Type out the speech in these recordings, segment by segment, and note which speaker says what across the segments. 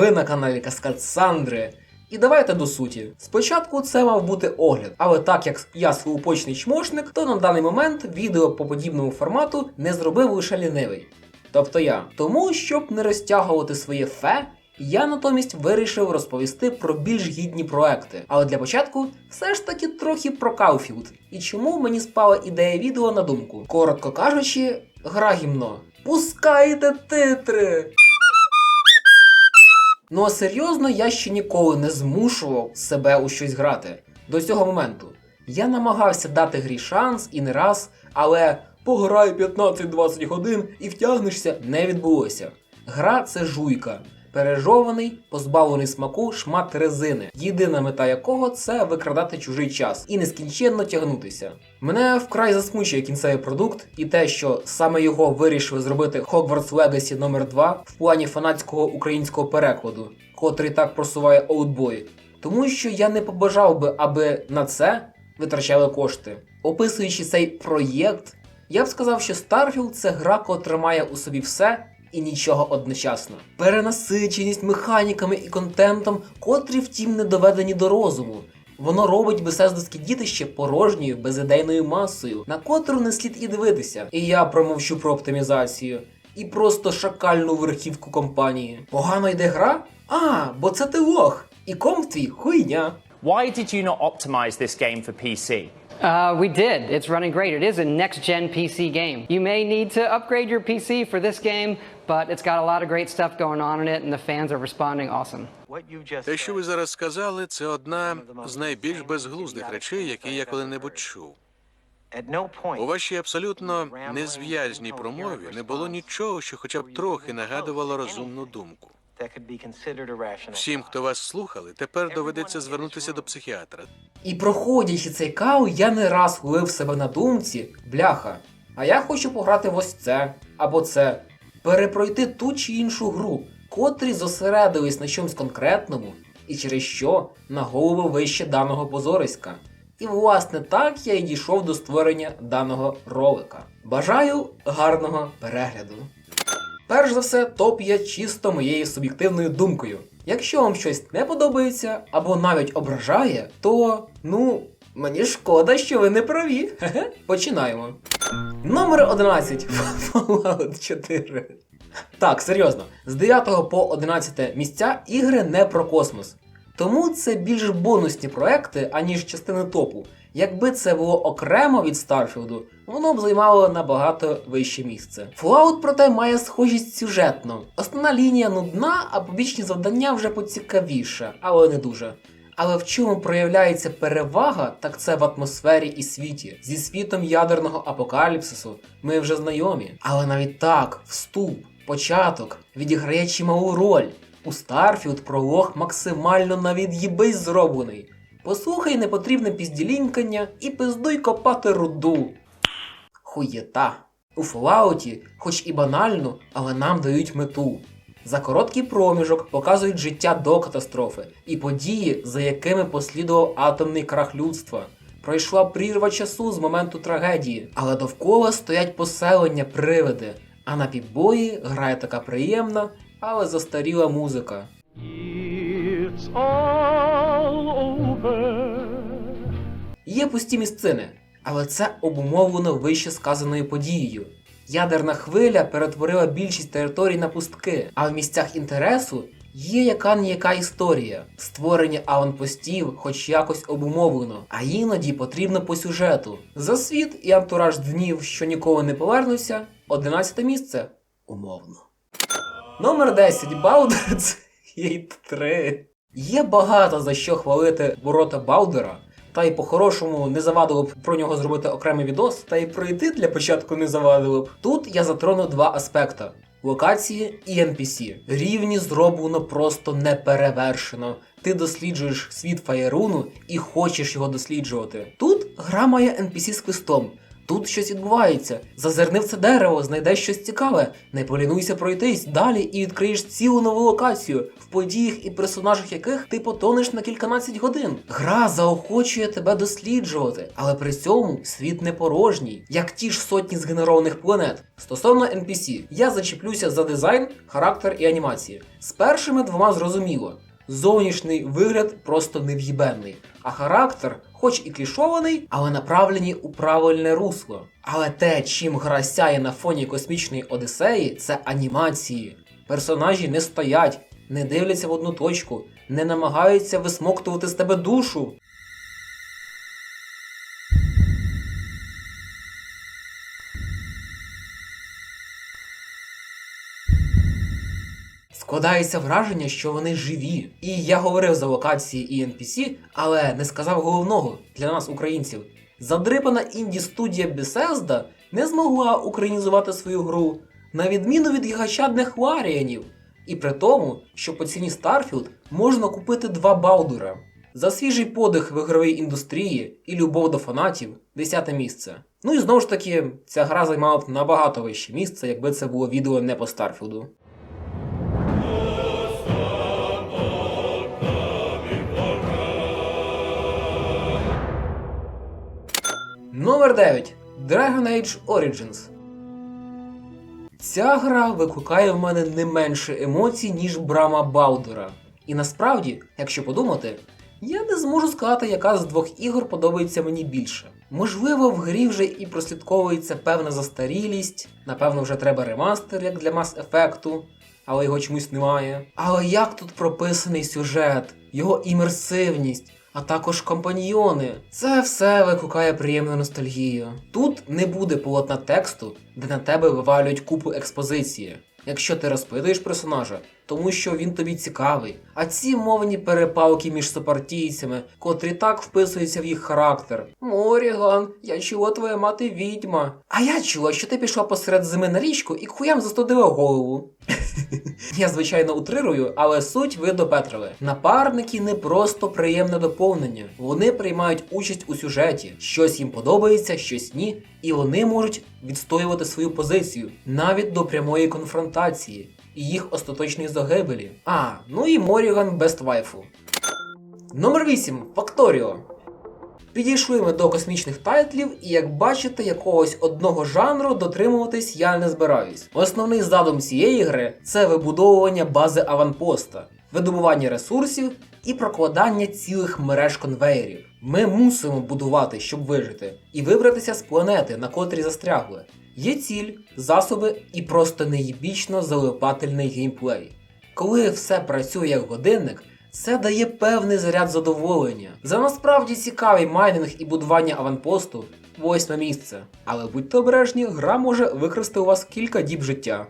Speaker 1: Ви на каналі Каскад Сандри. І давайте до суті. Спочатку це мав бути огляд, але так як я своєпочний чмошник, то на даний момент відео по подібному формату не зробив лише лінивий. Тобто я. Тому, щоб не розтягувати своє фе, я натомість вирішив розповісти про більш гідні проекти. Але для початку все ж таки трохи про Кауфілд. І чому мені спала ідея відео на думку. Коротко кажучи, гра гімно. Пускайте титри! Ну а серйозно, я ще ніколи не змушував себе у щось грати. До цього моменту. Я намагався дати грі шанс і не раз, але пограй 15-20 годин і втягнешся не відбулося. Гра це жуйка. Пережований, позбавлений смаку шмат резини, єдина мета якого це викрадати чужий час і нескінченно тягнутися. Мене вкрай засмучує кінцевий продукт і те, що саме його вирішили зробити Hogwarts Legacy номер 2 в плані фанатського українського перекладу, котрий так просуває Oldboy. Тому що я не побажав би, аби на це витрачали кошти. Описуючи цей проєкт, я б сказав, що Starfield це гра, котра має у собі все і нічого одночасно. Перенасиченість механіками і контентом, котрі втім не доведені до розуму. Воно робить бесездовське дітище порожньою безідейною масою, на котру не слід і дивитися. І я промовчу про оптимізацію. І просто шакальну верхівку компанії. Погано йде гра? А, бо це ти лох. І комп твій хуйня.
Speaker 2: Why did you not optimize this game for PC?
Speaker 3: Uh, we did. It's running great. It is a next gen PC game. You may need to upgrade your PC for this game, but it's got a lot of great stuff going on in it, and the fans are responding awesome.
Speaker 4: Те, що ви зараз сказали, це одна з найбільш безглуздих речей, які я коли-небудь чув. У вашій абсолютно незв'язній промові не було нічого, що хоча б трохи нагадувало розумну думку. Всім, хто вас слухали, тепер доведеться звернутися до психіатра.
Speaker 1: І проходячи цей кау, я не раз ловив себе на думці, бляха. А я хочу пограти в ось це або це, перепройти ту чи іншу гру, котрі зосередились на чомусь конкретному, і через що на голову вище даного позориська. І власне так я й дійшов до створення даного ролика. Бажаю гарного перегляду! Перш за все, топ є чисто моєю суб'єктивною думкою. Якщо вам щось не подобається або навіть ображає, то ну. Мені шкода, що ви не праві. Хе-хе. Починаємо. Номер 11. Fallout 4. Так, серйозно, з 9 по 11 місця ігри не про космос. Тому це більш бонусні проекти, аніж частини топу. Якби це було окремо від Старфілду, воно б займало набагато вище місце. Fallout, проте, має схожість сюжетно. Основна лінія нудна, а побічні завдання вже поцікавіше, але не дуже. Але в чому проявляється перевага, так це в атмосфері і світі. Зі світом ядерного апокаліпсису ми вже знайомі. Але навіть так, вступ, початок відіграє чималу роль. У Старфілд пролог максимально на від'їбись зроблений. Послухай непотрібне пізділінькання і пиздуй копати руду. Хуєта. У Фоллауті, хоч і банально, але нам дають мету. За короткий проміжок показують життя до катастрофи і події, за якими послідував атомний крах людства. Пройшла прірва часу з моменту трагедії, але довкола стоять поселення привиди, а на підбої грає така приємна, але застаріла музика.
Speaker 5: It's all over.
Speaker 1: Є пусті місцини, але це обумовлено вище сказаною подією. Ядерна хвиля перетворила більшість територій на пустки, а в місцях інтересу є яка ніяка історія. Створення аванпостів хоч якось обумовлено, а іноді потрібно по сюжету. За світ і антураж днів, що ніколи не повернуться, 11 місце умовно. Номер 10 Baldur's Gate 3. Є багато за що хвалити ворота Балдера, та й по-хорошому не завадило б про нього зробити окремий відос, та й пройти для початку не завадило б. Тут я затрону два аспекти: локації і NPC. Рівні зроблено просто неперевершено. Ти досліджуєш світ Фаєруну і хочеш його досліджувати. Тут гра має NPC з квестом. Тут щось відбувається. Зазирни в це дерево, знайдеш щось цікаве. Не полінуйся пройтись далі і відкриєш цілу нову локацію, в подіях і персонажах яких ти потонеш на кільканадцять годин. Гра заохочує тебе досліджувати, але при цьому світ не порожній, як ті ж сотні згенерованих планет. Стосовно NPC, я зачеплюся за дизайн, характер і анімації. З першими двома зрозуміло. Зовнішній вигляд просто нев'їбенний, а характер, хоч і клішований, але направлені у правильне русло. Але те, чим гра сяє на фоні космічної Одисеї, це анімації. Персонажі не стоять, не дивляться в одну точку, не намагаються висмоктувати з тебе душу. Складається враження, що вони живі. І я говорив за локації і NPC, але не сказав головного для нас, українців. Задрипана інді-студія Bethesda не змогла українізувати свою гру, на відміну від гігачадних Ларіанів. І при тому, що по ціні Starfield можна купити два Балдура. За свіжий подих в ігровій індустрії і любов до фанатів 10 місце. Ну і знову ж таки, ця гра займала б набагато вище місце, якби це було відео не по Старфілду. Номер 9. Dragon Age Origins. Ця гра викликає в мене не менше емоцій, ніж брама Балдура. І насправді, якщо подумати, я не зможу сказати, яка з двох ігор подобається мені більше. Можливо, в грі вже і прослідковується певна застарілість, напевно, вже треба ремастер, як для Mass Effect, але його чомусь немає. Але як тут прописаний сюжет, його імерсивність, а також компаньйони. Це все викликає приємну ностальгію. Тут не буде полотна тексту, де на тебе вивалюють купу експозиції. Якщо ти розпитуєш персонажа, тому що він тобі цікавий. А ці мовні перепалки між сопартійцями, котрі так вписуються в їх характер. Моріган, я чула твоя мати відьма. А я чула, що ти пішла посеред зими на річку і хуям застудила голову. Я звичайно утрирую, але суть ви допетрили. Напарники не просто приємне доповнення. Вони приймають участь у сюжеті. Щось їм подобається, щось ні, і вони можуть відстоювати свою позицію навіть до прямої конфронтації і їх остаточної загибелі. А, ну і Моріган Бест Вайфу. Номер 8. Факторіо. Підійшли ми до космічних тайтлів, і як бачите, якогось одного жанру дотримуватись я не збираюсь. Основний задум цієї гри це вибудовування бази аванпоста, видобування ресурсів і прокладання цілих мереж конвеєрів. Ми мусимо будувати, щоб вижити, і вибратися з планети, на котрій застрягли. Є ціль, засоби і просто неїбічно залипательний геймплей. Коли все працює як годинник, це дає певний заряд задоволення. За насправді цікавий майнинг і будування аванпосту восьме місце. Але будьте обережні, гра може викрасти у вас кілька діб життя.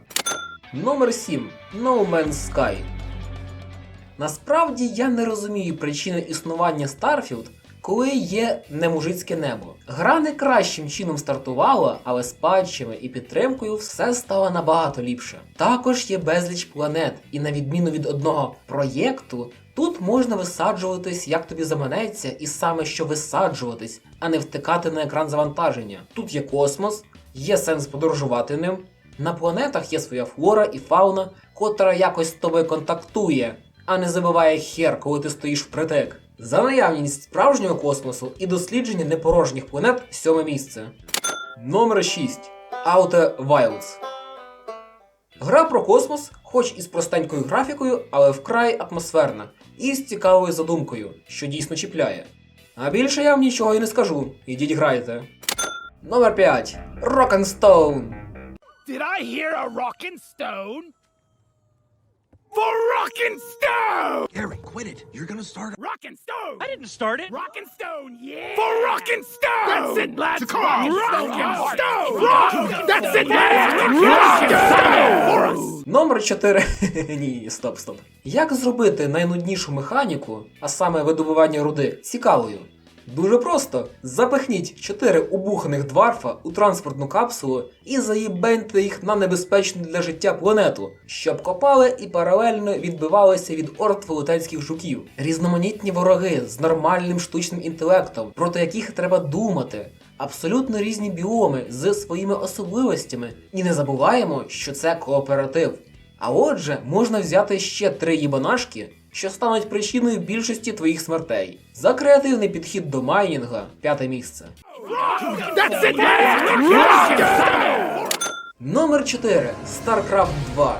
Speaker 1: Номер 7. No Man's Sky. Насправді я не розумію причини існування Starfield, коли є немужицьке небо. Гра не кращим чином стартувала, але з патчами і підтримкою все стало набагато ліпше. Також є безліч планет, і на відміну від одного проєкту, тут можна висаджуватись, як тобі заманеться, і саме що висаджуватись, а не втикати на екран завантаження. Тут є космос, є сенс подорожувати ним. На планетах є своя флора і фауна, котра якось з тобою контактує, а не забиває хер, коли ти стоїш впритик. За наявність справжнього космосу і дослідження непорожніх планет сьоме місце. Номер 6. Outer Wilds. Гра про космос, хоч і з простенькою графікою, але вкрай атмосферна і з цікавою задумкою, що дійсно чіпляє. А більше я вам нічого і не скажу. Ідіть грайте. Номер 5. Rock'n'Stone.
Speaker 6: Did I hear a rockin' stone? For rockin' stone!
Speaker 7: Gary, quit it. You're gonna start.
Speaker 6: Rockin' stone!
Speaker 5: I didn't start it.
Speaker 6: Rockin' stone, yeah! For rockin' stone! That's it, lads! Rockin'
Speaker 7: Rockin'
Speaker 6: stone! Rock! That's it, lads! Rockin' stone!
Speaker 1: Номер 4. Ні, стоп, стоп. Як зробити найнуднішу механіку, а саме видобування руди, цікавою? Дуже просто. Запихніть 4 убуханих дварфа у транспортну капсулу і заїбеньте їх на небезпечну для життя планету, щоб копали і паралельно відбивалися від орд жуків. Різноманітні вороги з нормальним штучним інтелектом, проти яких треба думати, абсолютно різні біоми з своїми особливостями. І не забуваємо, що це кооператив. А отже, можна взяти ще три їбанашки, що стануть причиною більшості твоїх смертей. За креативний підхід до майнінга п'яте місце. Номер 4. StarCraft 2.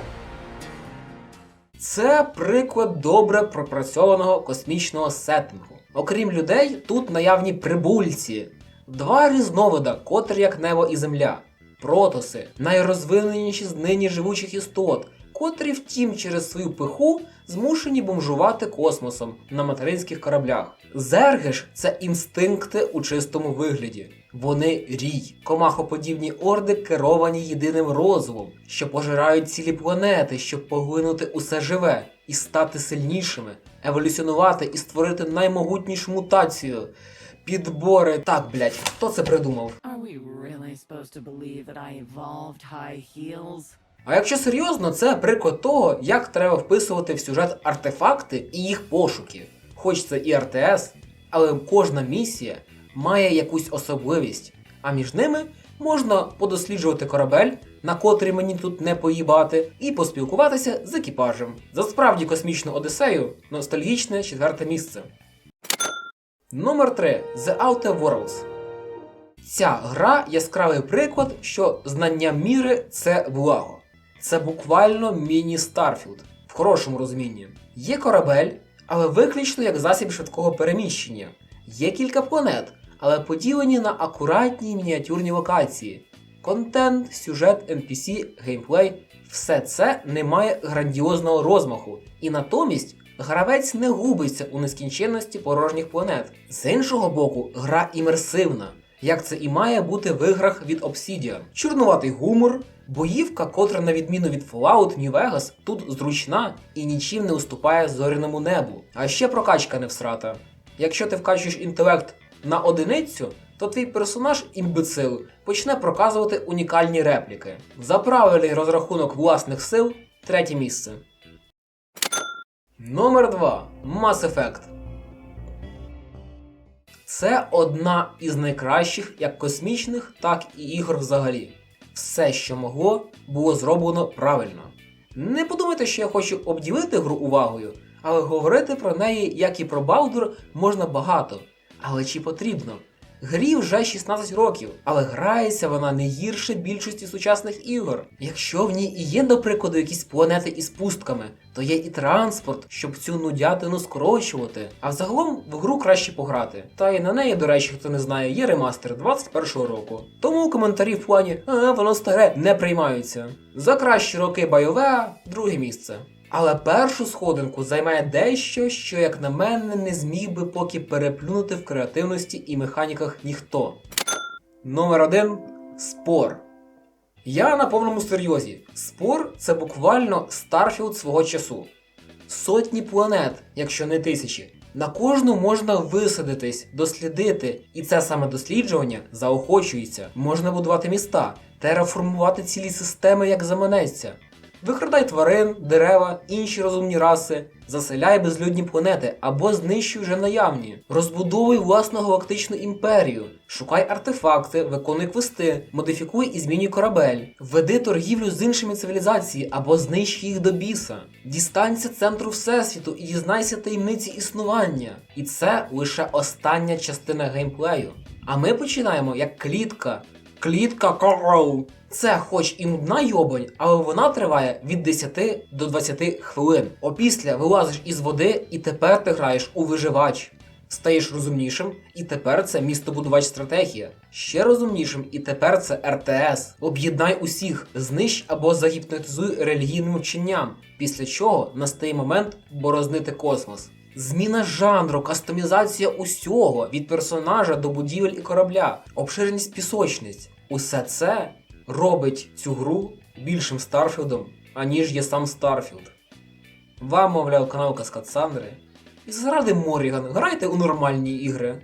Speaker 1: Це приклад добре пропрацьованого космічного сеттингу. Окрім людей, тут наявні прибульці, два різновида, котрі як небо і земля, протоси, найрозвиненіші з нині живучих істот, котрі, втім, через свою пиху змушені бомжувати космосом на материнських кораблях. Зерги ж це інстинкти у чистому вигляді. Вони рій, комахоподібні орди керовані єдиним розумом, що пожирають цілі планети, щоб поглинути усе живе і стати сильнішими, еволюціонувати і створити наймогутнішу мутацію. Підбори. Так, блять, хто це придумав?
Speaker 8: Are we really supposed to believe that I evolved high heels?
Speaker 1: А якщо серйозно, це приклад того, як треба вписувати в сюжет артефакти і їх пошуки. Хоч це і РТС, але кожна місія має якусь особливість, а між ними можна подосліджувати корабель, на котрий мені тут не поїбати, і поспілкуватися з екіпажем. За справді космічну Одіссею ностальгічне четверте місце. Номер 3. The Outer Worlds. Ця гра яскравий приклад, що знання міри це благо. Це буквально міні-Старфілд в хорошому розумінні. Є корабель, але виключно як засіб швидкого переміщення. Є кілька планет, але поділені на акуратні мініатюрні локації. Контент, сюжет, NPC, геймплей все це не має грандіозного розмаху, і натомість гравець не губиться у нескінченності порожніх планет. З іншого боку, гра імерсивна, як це і має бути в іграх від Obsidian. Чорнуватий гумор, боївка, котра, на відміну від Fallout New Vegas, тут зручна і нічим не уступає зоряному небу. А ще прокачка не всрата. Якщо ти вкачуєш інтелект на одиницю, то твій персонаж імбецил почне проказувати унікальні репліки. За правильний розрахунок власних сил третє місце. Номер 2. Mass Effect. Це одна із найкращих як космічних, так і ігор взагалі. Все, що могло, було зроблено правильно. Не подумайте, що я хочу обділити гру увагою, але говорити про неї, як і про Балдур, можна багато. Але чи потрібно? Грі вже 16 років, але грається вона не гірше більшості сучасних ігор. Якщо в ній і є, до прикладу, якісь планети із пустками, то є і транспорт, щоб цю нудятину скорочувати. А взагалом в гру краще пограти. Та й на неї, до речі, хто не знає, є ремастер 21-го року. Тому коментарі в плані а воно старе не приймаються. За кращі роки BioWare – друге місце. Але першу сходинку займає дещо, що, як на мене, не зміг би поки переплюнути в креативності і механіках ніхто. Номер 1 Спор. Я на повному серйозі. Спор це буквально Старфілд свого часу. Сотні планет, якщо не тисячі. На кожну можна висадитись, дослідити, і це саме досліджування заохочується. Можна будувати міста, тераформувати цілі системи, як заманеться. Викрадай тварин, дерева, інші розумні раси, заселяй безлюдні планети або знищуй вже наявні. Розбудовуй власну галактичну імперію, шукай артефакти, виконуй квести, модифікуй і змінюй корабель, веди торгівлю з іншими цивілізаціями або знищ їх до біса. Дістанься центру Всесвіту і дізнайся таємниці існування. І це лише остання частина геймплею. А ми починаємо як клітка. Клітка Корроу. Це хоч і нудна йобань, але вона триває від 10 до 20 хвилин. Опісля вилазиш із води і тепер ти граєш у виживач. Стаєш розумнішим, і тепер це містобудувач стратегія. Ще розумнішим, і тепер це РТС. Об'єднай усіх, знищ або загіпнотизуй релігійним вченням, після чого настає момент борознити космос. Зміна жанру, кастомізація усього від персонажа до будівель і корабля, обширеність пісочниць. Усе це робить цю гру більшим Старфілдом, аніж є сам Старфілд. Вам, мовляв, канал Каскад Сандри. І заради Моріган, грайте у нормальні ігри.